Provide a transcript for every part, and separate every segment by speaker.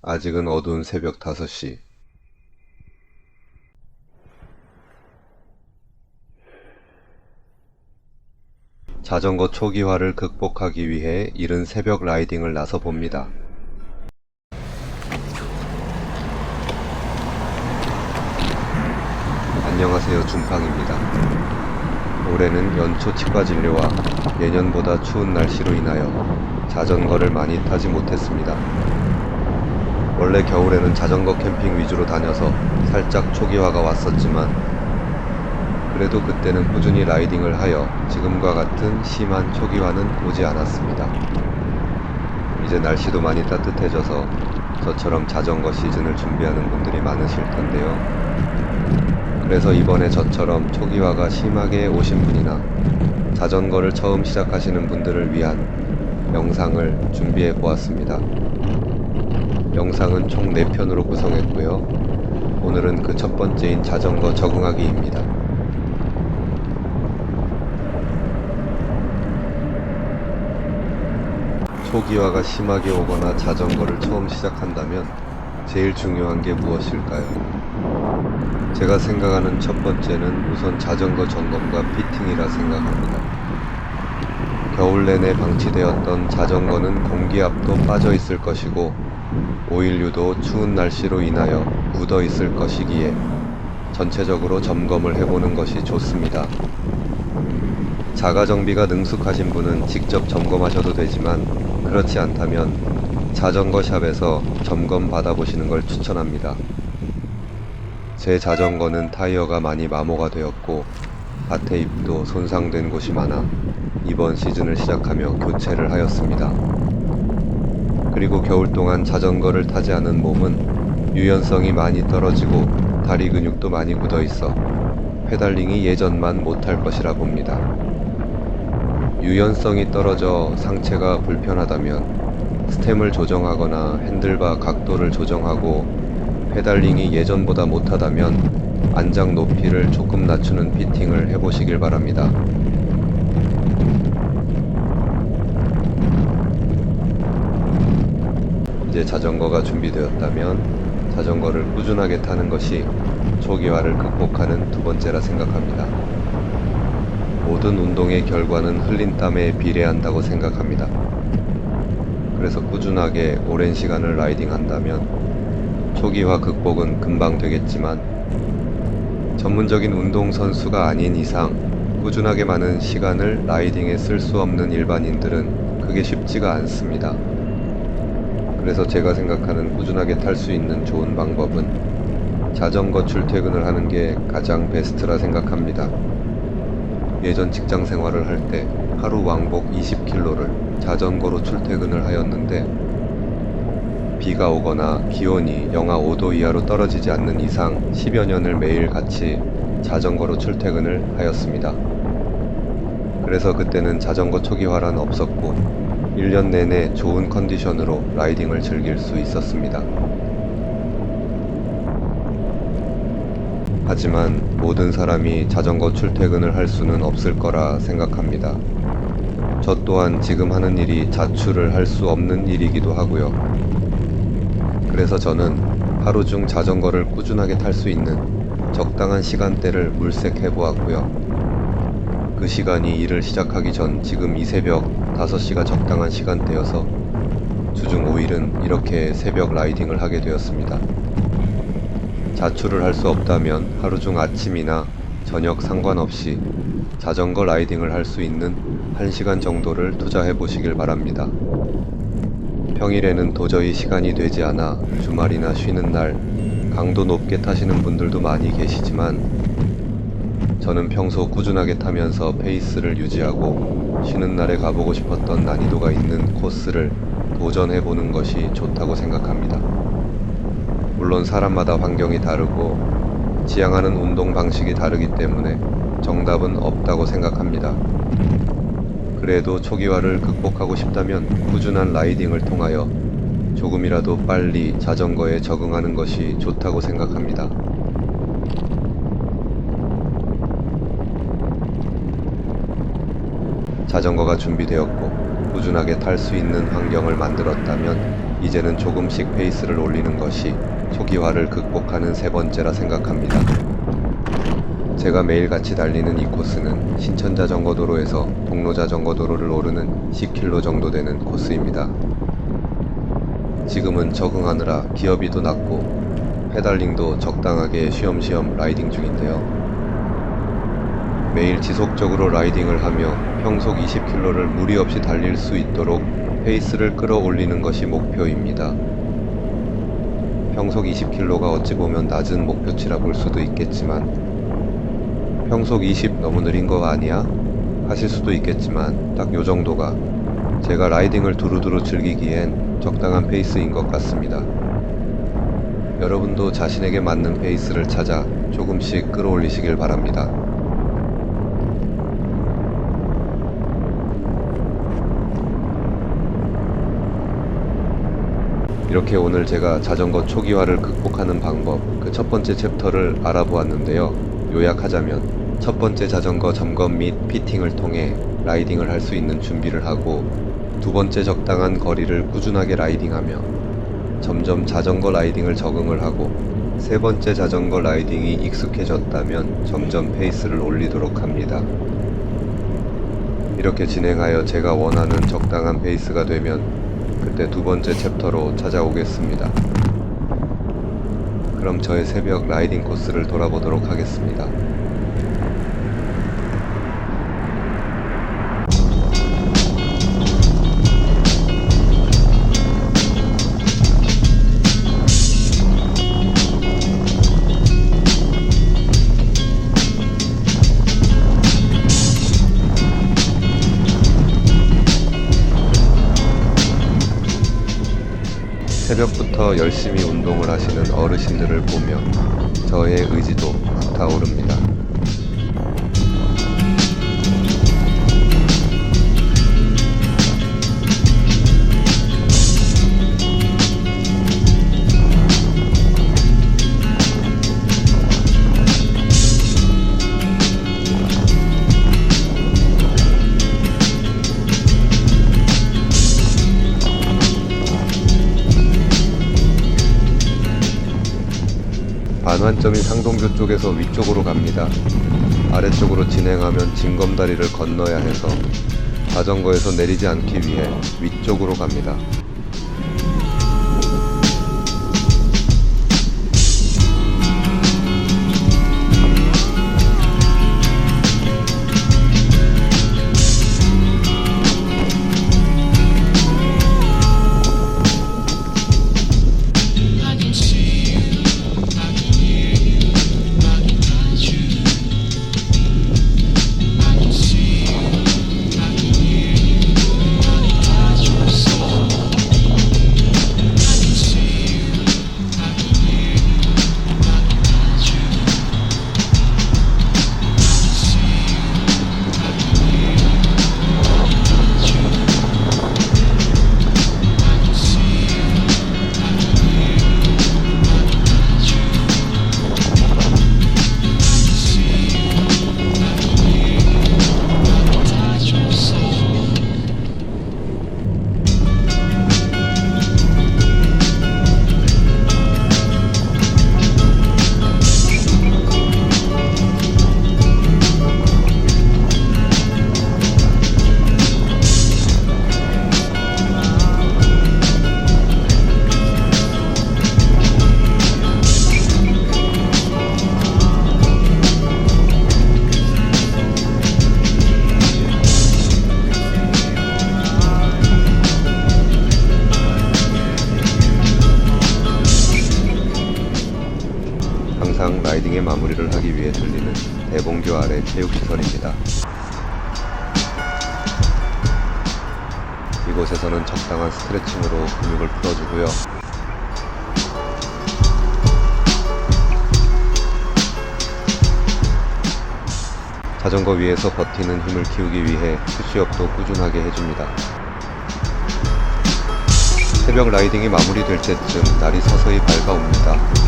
Speaker 1: 아직은 어두운 새벽 5시. 자전거 초기화를 극복하기 위해 이른 새벽 라이딩을 나서 봅니다. 안녕하세요 준팡입니다. 올해는 연초 치과 진료와 예년보다 추운 날씨로 인하여 자전거를 많이 타지 못했습니다. 원래 겨울에는 자전거 캠핑 위주로 다녀서 살짝 초기화가 왔었지만 그래도 그때는 꾸준히 라이딩을 하여 지금과 같은 심한 초기화는 오지 않았습니다. 이제 날씨도 많이 따뜻해져서 저처럼 자전거 시즌을 준비하는 분들이 많으실 텐데요. 그래서 이번에 저처럼 초기화가 심하게 오신 분이나 자전거를 처음 시작하시는 분들을 위한 영상을 준비해 보았습니다. 영상은 총 4편으로 구성했고요. 오늘은 그 첫 번째인 자전거 적응하기입니다. 초기화가 심하게 오거나 자전거를 처음 시작한다면 제일 중요한 게 무엇일까요? 제가 생각하는 첫 번째는 우선 자전거 점검과 피팅이라 생각합니다. 겨울 내내 방치되었던 자전거는 공기압도 빠져 있을 것이고 오일류도 추운 날씨로 인하여 굳어 있을 것이기에 전체적으로 점검을 해보는 것이 좋습니다. 자가 정비가 능숙하신 분은 직접 점검하셔도 되지만 그렇지 않다면 자전거 샵에서 점검 받아보시는 걸 추천합니다. 제 자전거는 타이어가 많이 마모가 되었고 바테입도 손상된 곳이 많아 이번 시즌을 시작하며 교체를 하였습니다. 그리고 겨울 동안 자전거를 타지 않은 몸은 유연성이 많이 떨어지고 다리 근육도 많이 굳어 있어 페달링이 예전만 못할 것이라 봅니다. 유연성이 떨어져 상체가 불편하다면 스템을 조정하거나 핸들바 각도를 조정하고 페달링이 예전보다 못하다면 안장 높이를 조금 낮추는 피팅을 해보시길 바랍니다. 이제 자전거가 준비되었다면 자전거를 꾸준하게 타는 것이 초기화를 극복하는 두 번째라 생각합니다. 모든 운동의 결과는 흘린 땀에 비례한다고 생각합니다. 그래서 꾸준하게 오랜 시간을 라이딩 한다면 초기화 극복은 금방 되겠지만 전문적인 운동선수가 아닌 이상 꾸준하게 많은 시간을 라이딩에 쓸 수 없는 일반인들은 그게 쉽지가 않습니다. 그래서 제가 생각하는 꾸준하게 탈 수 있는 좋은 방법은 자전거 출퇴근을 하는 게 가장 베스트라 생각합니다. 예전 직장 생활을 할 때 하루 왕복 20km를 자전거로 출퇴근을 하였는데 비가 오거나 기온이 영하 5도 이하로 떨어지지 않는 이상 10여 년을 매일 같이 자전거로 출퇴근을 하였습니다. 그래서 그때는 자전거 초기화란 없었고 1년 내내 좋은 컨디션으로 라이딩을 즐길 수 있었습니다. 하지만 모든 사람이 자전거 출퇴근을 할 수는 없을 거라 생각합니다. 저 또한 지금 하는 일이 자출을 할 수 없는 일이기도 하고요. 그래서 저는 하루 중 자전거를 꾸준하게 탈 수 있는 적당한 시간대를 물색해 보았고요. 그 시간이 일을 시작하기 전 지금 이 새벽 5시가 적당한 시간대여서 주중 5일은 이렇게 새벽 라이딩을 하게 되었습니다. 자출을 할 수 없다면 하루 중 아침이나 저녁 상관없이 자전거 라이딩을 할 수 있는 1시간 정도를 투자해 보시길 바랍니다. 평일에는 도저히 시간이 되지 않아 주말이나 쉬는 날 강도 높게 타시는 분들도 많이 계시지만 저는 평소 꾸준하게 타면서 페이스를 유지하고 쉬는 날에 가보고 싶었던 난이도가 있는 코스를 도전해 보는 것이 좋다고 생각합니다. 물론 사람마다 환경이 다르고 지향하는 운동 방식이 다르기 때문에 정답은 없다고 생각합니다. 그래도 초기화를 극복하고 싶다면 꾸준한 라이딩을 통하여 조금이라도 빨리 자전거에 적응하는 것이 좋다고 생각합니다. 자전거가 준비되었고 꾸준하게 탈 수 있는 환경을 만들었다면 이제는 조금씩 페이스를 올리는 것이 초기화를 극복하는 세 번째라 생각합니다. 제가 매일같이 달리는 이 코스는 신천 자전거 도로에서 동로 자전거 도로를 오르는 10km 정도 되는 코스입니다. 지금은 적응하느라 기어비도 낮고 페달링도 적당하게 쉬엄쉬엄 라이딩 중인데요. 매일 지속적으로 라이딩을 하며 평속 20km를 무리 없이 달릴 수 있도록 페이스를 끌어올리는 것이 목표입니다. 평속 20km가 어찌 보면 낮은 목표치라 볼 수도 있겠지만 평속 20 너무 느린 거 아니야? 하실 수도 있겠지만 딱 요 정도가 제가 라이딩을 두루두루 즐기기엔 적당한 페이스인 것 같습니다. 여러분도 자신에게 맞는 페이스를 찾아 조금씩 끌어올리시길 바랍니다. 이렇게 오늘 제가 자전거 초기화를 극복하는 방법, 그 첫 번째 챕터를 알아보았는데요. 요약하자면, 첫 번째 자전거 점검 및 피팅을 통해 라이딩을 할 수 있는 준비를 하고, 두 번째 적당한 거리를 꾸준하게 라이딩하며, 점점 자전거 라이딩을 적응을 하고, 세 번째 자전거 라이딩이 익숙해졌다면 점점 페이스를 올리도록 합니다. 이렇게 진행하여 제가 원하는 적당한 페이스가 되면 그때 두 번째 챕터로 찾아오겠습니다. 그럼 저의 새벽 라이딩 코스를 돌아보도록 하겠습니다. 새벽부터 열심히 운동을 하시는 어르신들을 보며 저의 의지도 불타오릅니다. 반환점인 상동교 쪽에서 위쪽으로 갑니다. 아래쪽으로 진행하면 징검다리를 건너야 해서 자전거에서 내리지 않기 위해 위쪽으로 갑니다. 라이딩의 마무리를 하기 위해 들리는 대봉교 아래 체육시설입니다. 이곳에서는 적당한 스트레칭으로 근육을 풀어주고요. 자전거 위에서 버티는 힘을 키우기 위해 푸시업도 꾸준하게 해줍니다. 새벽 라이딩이 마무리될 때쯤 날이 서서히 밝아옵니다.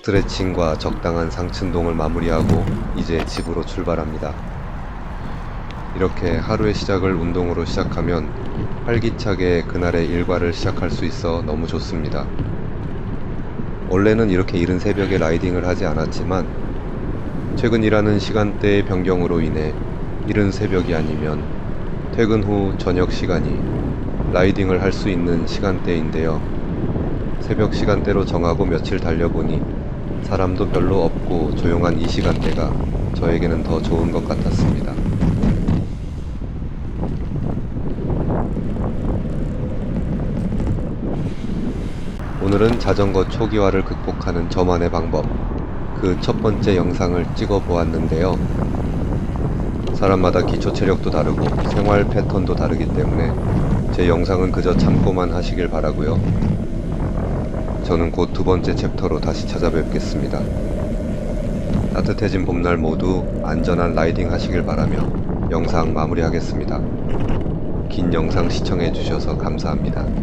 Speaker 1: 스트레칭과 적당한 상층동을 마무리하고 이제 집으로 출발합니다. 이렇게 하루의 시작을 운동으로 시작하면 활기차게 그날의 일과를 시작할 수 있어 너무 좋습니다. 원래는 이렇게 이른 새벽에 라이딩을 하지 않았지만 최근 일하는 시간대의 변경으로 인해 이른 새벽이 아니면 퇴근 후 저녁 시간이 라이딩을 할 수 있는 시간대인데요. 새벽 시간대로 정하고 며칠 달려보니 사람도 별로 없고 조용한 이 시간대가 저에게는 더 좋은 것 같았습니다. 오늘은 자전거 초기화를 극복하는 저만의 방법, 그 첫 번째 영상을 찍어 보았는데요. 사람마다 기초 체력도 다르고 생활 패턴도 다르기 때문에 제 영상은 그저 참고만 하시길 바라고요. 저는 곧 두 번째 챕터로 다시 찾아뵙겠습니다. 따뜻해진 봄날 모두 안전한 라이딩 하시길 바라며 영상 마무리하겠습니다. 긴 영상 시청해 주셔서 감사합니다.